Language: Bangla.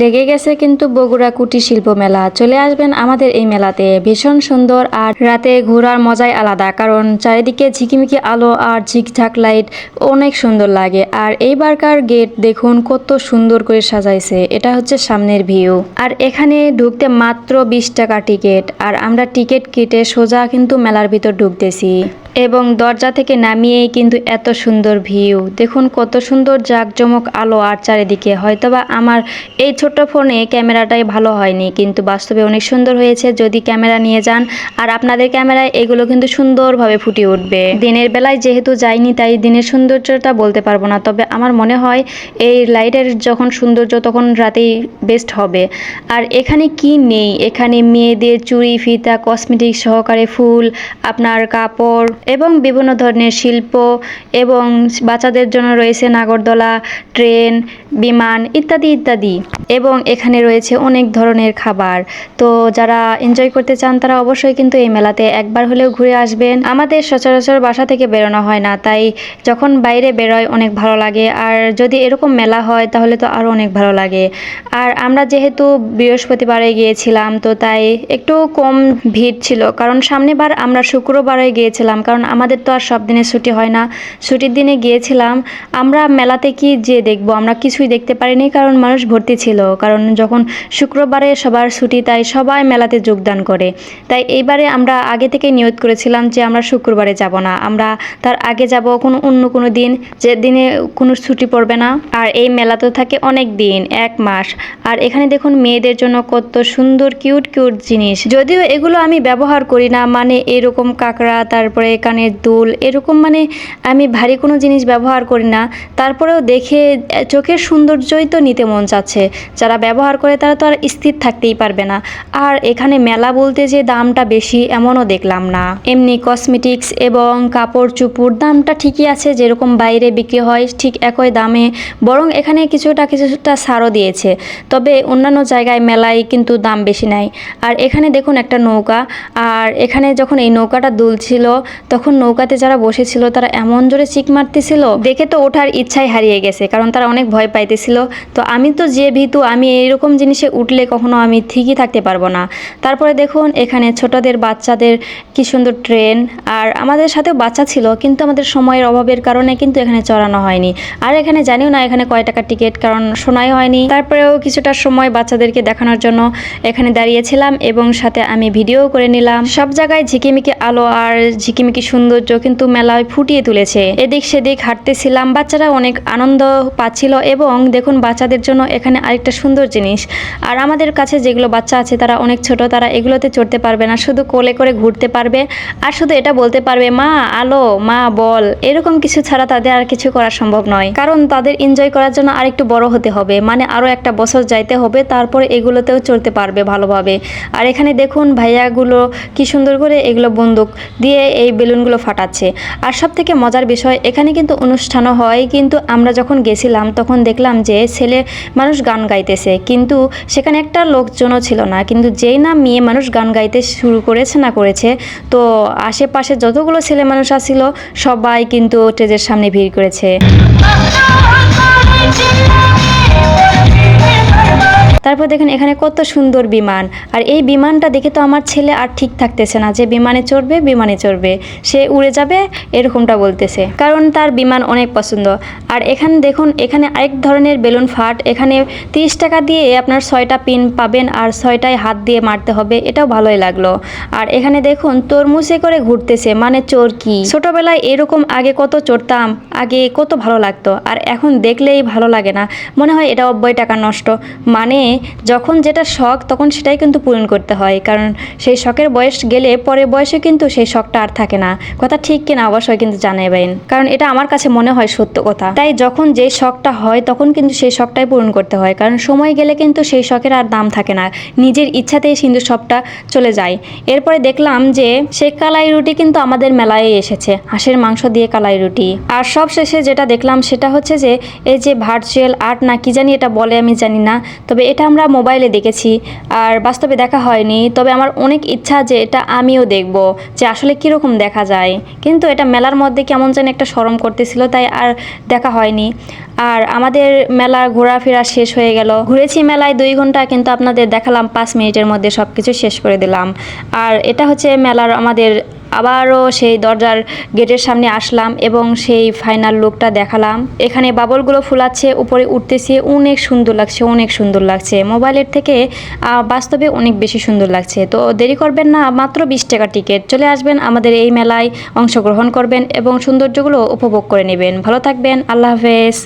লেগে গেছে কিন্তু বগুড়া কুটির শিল্প মেলা। চলে আসবেন আমাদের এই মেলাতে। ভীষণ সুন্দর আর রাতে ঘোরার মজাই আলাদা, কারণ চারিদিকে ঝিকিমিকি আলো আর ঝিকঝাক লাইট অনেক সুন্দর লাগে। আর এই এইবারকার গেট দেখুন কত সুন্দর করে সাজাইছে, এটা হচ্ছে সামনের ভিউ। আর এখানে ঢুকতে মাত্র বিশ টাকা টিকিট, আর আমরা টিকিট কেটে সোজা কিন্তু মেলার ভিতর ঢুকতেছি। এবং দরজা থেকে নামিয়েই কিন্তু এত সুন্দর ভিউ। দেখুন কত সুন্দর জাঁকজমক আলো আর চারিদিকে। হয়তোবা আমার এই ছোট্ট ফোনে ক্যামেরাটাই ভালো হয়নি, কিন্তু বাস্তবে অনেক সুন্দর হয়েছে। যদি ক্যামেরা নিয়ে যান, আর আপনাদের ক্যামেরায় এগুলো কিন্তু সুন্দরভাবে ফুটে উঠবে। দিনের বেলায় যেহেতু যাইনি, তাই দিনের সৌন্দর্যটা বলতে পারব না। তবে আমার মনে হয় এই লাইটের যখন সৌন্দর্য, তখন রাতেই বেস্ট হবে। আর এখানে কি নেই? এখানে মেয়েদের চুড়ি, ফিতা কসমেটিক সহকারে ফুল, আপনার কাপড় এবং বিভিন্ন ধরনের শিল্প এবং বাচ্চাদের জন্য রয়েছে নাগরদোলা, ট্রেন, বিমান ইত্যাদি ইত্যাদি। এবং এখানে রয়েছে অনেক ধরনের খাবার। তো যারা এনজয় করতে চান, তারা অবশ্যই কিন্তু এই মেলাতে একবার হলেও ঘুরে আসবেন। আমাদের সচরাচর বাসা থেকে বেরোনো হয় না, তাই যখন বাইরে বেরোয় অনেক ভালো লাগে। আর যদি এরকম মেলা হয়, তাহলে তো আরও অনেক ভালো লাগে। আর আমরা যেহেতু বৃহস্পতিবারে গিয়েছিলাম, তো তাই একটু কম ভিড় ছিল। কারণ সামনেবার আমরা শুক্রবারে গিয়েছিলাম কারণ আমাদের তো আর সব দিনে ছুটি হয় না। ছুটির দিনে গিয়েছিলাম, আমরা মেলাতে কি যে দেখব? আমরা কিছুই দেখতে পারিনি কারণ মানুষ ভর্তি ছিল। কারণ যখন শুক্রবারে সবার ছুটি, তাই সবাই মেলাতে যোগদান করে। তাই এইবারে আমরা আগে থেকে নিয়ত করেছিলাম যে আমরা শুক্রবারে যাব না। আমরা তার আগে যাব কোনো অন্য কোনো দিন, যে দিনে কোনো ছুটি পড়বে না। আর এই মেলা তো থাকে অনেক দিন, এক মাস। আর এখানে দেখুন মেয়েদের জন্য কত সুন্দর কিউট কিউট জিনিস। যদিও এগুলো আমি ব্যবহার করি না মানে এরকম কাঁকড়া, তারপরে কানের দুল, এরকম মানে আমি ভারী কোনো জিনিস ব্যবহার করি না। তারপরেও দেখে, চোখের সৌন্দর্যই তো নিতে মন চাচ্ছে। যারা ব্যবহার করে তারা তো আর স্থির থাকতেই পারবে না। আর এখানে মেলা বলতে যে দামটা বেশি এমনও দেখলাম না। এমনি কসমেটিক্স এবং কাপড় চুপুর দামটা ঠিকই আছে, যেরকম বাইরে বিক্রি হয় ঠিক একই দামে, বরং এখানে কিছুটা কিছুটা ছাড়ও দিয়েছে। তবে অন্যান্য জায়গায় মেলায় কিন্তু দাম বেশি নাই। আর এখানে দেখুন একটা নৌকা, আর এখানে যখন এই নৌকাটা দুলছিল তখন নৌকাতে যারা বসেছিল, তারা এমন জোরে চিক মারতেছিল, দেখে তো ওঠার ইচ্ছাই হারিয়ে গেছে, কারণ তারা অনেক ভয় পাইতেছিল। তো আমি তো যে ভীতু, আমি এইরকম জিনিসে উঠলে কখনো আমি ঠিকই থাকতে পারব না। তারপরে দেখুন, এখানে ছোটদের, বাচ্চাদের কি সুন্দর ট্রেন। আর আমাদের সাথেও বাচ্চা ছিল, কিন্তু আমাদের সময়ের অভাবের কারণে কিন্তু এখানে চড়ানো হয়নি। আর এখানে জানিও না, এখানে কয় টাকা টিকিট, কারণ শোনাই হয়নি। তারপরেও কিছুটা সময় বাচ্চাদেরকে দেখানোর জন্য এখানে দাঁড়িয়েছিলাম এবং সাথে আমি ভিডিও করে নিলাম। সব জায়গায় ঝিকিমিকি আলো আর ঝিকিমিকি সৌন্দর্য কিন্তু মেলায় ফুটিয়ে তুলেছে। এদিক সেদিক হাঁটতেছিলাম, বাচ্চারা অনেক আনন্দ পাচ্ছিল এবং দেখুন বাচ্চাদের জন্য এখানে আরেকটা সুন্দর জিনিস। আর আমাদের কাছে যেগুলো বাচ্চা আছে তারা অনেক ছোট, তারা এগুলোতে চড়তে পারবে না, শুধু কোলে করে ঘুরতে পারবে। আর শুধু এটা বলতে পারবে, মা, আলো, মা, বল। এরকম কিছু ছাড়া তাদের আর কিছু করা সম্ভব নয়। কারণ তাদের এনজয় করার জন্য আরেকটু বড় হতে হবে মানে আরও একটা বছর যাইতে হবে, তারপরে এগুলোতেও চড়তে পারবে ভালোভাবে। আর এখানে দেখুন ভাইয়াগুলো কি সুন্দর করে এগুলো বন্দুক দিয়ে এই বেলুনগুলো ফাটাচ্ছে। আর সব থেকে মজার বিষয়, এখানে কিন্তু অনুষ্ঠানও হয়, কিন্তু আমরা যখন গেছিলাম, তখন দেখলাম যে ছেলে মানুষ গান গাইতেছে, কিন্তু সেখানে একটা লোকজনও ছিল না, কিন্তু যেই না মেয়ে মানুষ গান গাইতে শুরু করেছে না করেছে, তো আশেপাশে যতগুলো ছেলে মানুষ আসছিল সবাই কিন্তু স্টেজের সামনে ভিড় করেছে। তারপর দেখেন, এখানে কত সুন্দর বিমান। আর এই বিমানটা দেখে তো আমার ছেলে আর ঠিক থাকতেছে না যে বিমানে চড়বে বিমানে চড়বে। সে উড়ে যাবে, এরকমটা বলতেছে। কারণ তার বিমান অনেক পছন্দ। আর এখানে দেখুন, এখানে আরেক ধরনের বেলুন ফাট। এখানে তিরিশ টাকা দিয়ে আপনার ছয়টা পিন পাবেন আর ছয়টায় হাত দিয়ে মারতে হবে, এটাও ভালোই লাগল। আর এখানে দেখুন, তরমুজে করে ঘুরতেছে মানে চোরকি ছোটবেলায় এরকম আগে কত চড়তাম, আগে কত ভালো লাগতো। আর এখন দেখলেই ভালো লাগে না। মনে হয় এটা অব্যয় টাকা নষ্ট। মানে যখন যেটা শখ, তখন সেটাই কিন্তু পূরণ করতে হয়। কারণ সেই শখের বয়স গেলে পরে বয়সে কিন্তু সেই শখটা আর থাকে না। কথা ঠিক কিনা অবশ্যই কিন্তু জানাবেন কারণ এটা আমার কাছে মনে হয় সত্য কথা। তাই যখন যে শখটা হয়, তখন কিন্তু সেই শখটাই পূরণ করতে হয়। কারণ সময় গেলে কিন্তু সেই শখের আর দাম থাকে না। নিজের ইচ্ছাতেই কিন্তু সবটা চলে যায়। এরপরে দেখলাম যে, সেই কালাই রুটি কিন্তু আমাদের মেলায় এসেছে। হাঁসের মাংস দিয়ে কালাই রুটি। আর সব শেষে যেটা দেখলাম সেটা হচ্ছে যে, এই যে ভার্চুয়াল আর্ট না কি জানি এটা বলে আমি জানি না। তবে এটা এটা আমরা মোবাইলে দেখেছি আর বাস্তবে দেখা হয়নি, তবে আমার অনেক ইচ্ছা যে এটা আমিও দেখব, যে আসলে কীরকম দেখা যায়। কিন্তু এটা মেলার মধ্যে কেমন যেন একটা সরম করতেছিল, তাই আর দেখা হয়নি। আর আমাদের মেলা ঘোরাফেরা শেষ হয়ে গেল। ঘুরেছি মেলায় দুই ঘণ্টা, কিন্তু আপনাদের দেখালাম পাঁচ মিনিটের মধ্যে সব কিছু শেষ করে দিলাম। আর এটা হচ্ছে মেলার আমাদের আবারও সেই দরজার গেটের সামনে আসলাম এবং সেই ফাইনাল লুকটা দেখালাম। এখানে বাবলগুলো ফুলাচ্ছে, উপরে উঠতেছে, অনেক সুন্দর লাগছে, অনেক সুন্দর লাগছে। মোবাইলের থেকে বাস্তবে অনেক বেশি সুন্দর লাগছে। তো দেরি করবেন না, মাত্র বিশ টাকা টিকিট চলে আসবেন আমাদের এই মেলায়, অংশগ্রহণ করবেন এবং সৌন্দর্যগুলো উপভোগ করে নেবেন। ভালো থাকবেন, আল্লাহ হাফেজ।